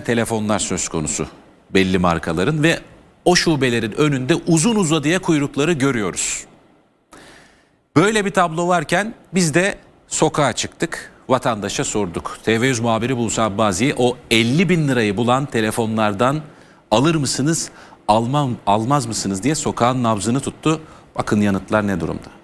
telefonlar söz konusu belli markaların ve o şubelerin önünde uzun uzadıya kuyrukları görüyoruz. Böyle bir tablo varken biz de sokağa çıktık. Vatandaşa sorduk. TV100 muhabiri Buse Abbazi o 50 bin lirayı bulan telefonlardan alır mısınız, almam, almaz mısınız diye sokağın nabzını tuttu. Bakın yanıtlar ne durumda.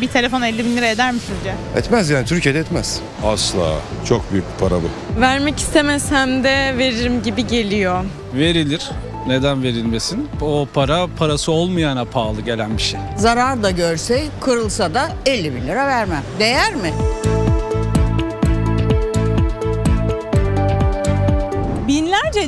Bir telefon 50 bin lira eder mi sizce? Etmez yani Türkiye'de etmez. Asla. Çok büyük bir para bu. Vermek istemesem de veririm gibi geliyor. verilir. Neden verilmesin? O para parası olmayana pahalı gelen bir şey. Zarar da görse kırılsa da 50 bin lira vermem. Değer mi?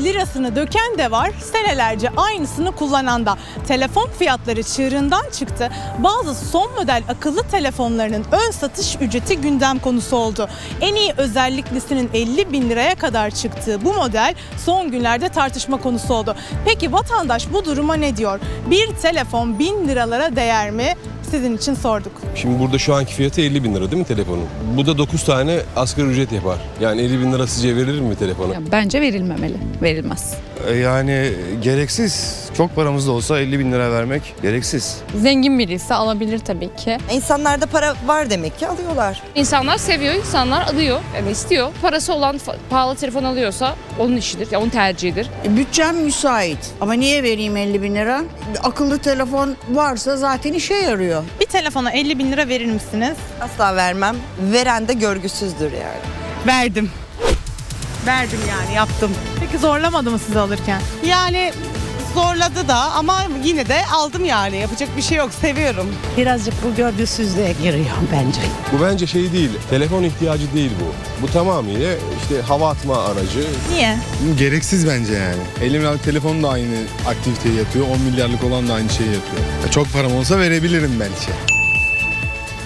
Lirasını döken de var, senelerce aynısını kullanan da. Telefon fiyatları çığırından çıktı. Bazı son model akıllı telefonlarının ön satış ücreti gündem konusu oldu. En iyi özelliklisinin 50 bin liraya kadar çıktığı bu model son günlerde tartışma konusu oldu. Peki vatandaş bu duruma ne diyor? Bir telefon bin liralara değer mi? Sizin için sorduk. Şimdi burada şu anki fiyatı 50 bin lira değil mi telefonun? Bu da 9 tane asgari ücret yapar. Yani 50 bin lira sizce verilir mi telefona? Ya Bence verilmemeli, verilmez. E, Yani gereksiz. Çok paramız da olsa 50 bin lira vermek gereksiz. Zengin biri ise alabilir tabii ki. İnsanlarda para var demek ki alıyorlar. İnsanlar seviyor, insanlar alıyor, yani istiyor. Parası olan pahalı telefon alıyorsa onun işidir, ya onun tercihidir. E, Bütçem müsait. Ama niye vereyim 50 bin lira? Akıllı telefon varsa zaten işe yarıyor. Bir telefona 50 bin lira verir misiniz? Asla vermem. Veren de görgüsüzdür yani. Verdim. Verdim yani yaptım. Peki zorlamadı mı sizi alırken? Yani zorladı da ama yine de aldım yani. Yapacak bir şey yok. Seviyorum. Birazcık bu görgüsüzlüğe giriyor bence. Bu bence şey değil, telefon ihtiyacı değil bu. Bu tamamıyla işte hava atma aracı. Niye? Gereksiz bence yani. 50 milyarlık telefon da aynı aktiviteyi yapıyor. 10 milyarlık olan da aynı şeyi yapıyor. Ya Çok param olsa verebilirim belki.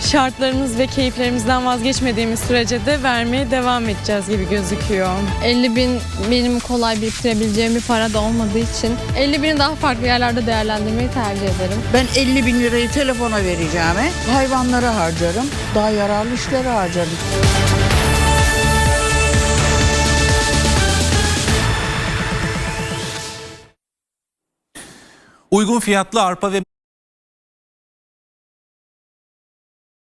Şartlarımız ve keyiflerimizden vazgeçmediğimiz sürece de vermeye devam edeceğiz gibi gözüküyor. 50 bin benim kolay biriktirebileceğim bir para da olmadığı için 50 bini daha farklı yerlerde değerlendirmeyi tercih ederim. Ben 50 bin lirayı telefona vereceğime hayvanlara harcarım. Daha yararlı işlere harcarım. Uygun fiyatlı arpa ve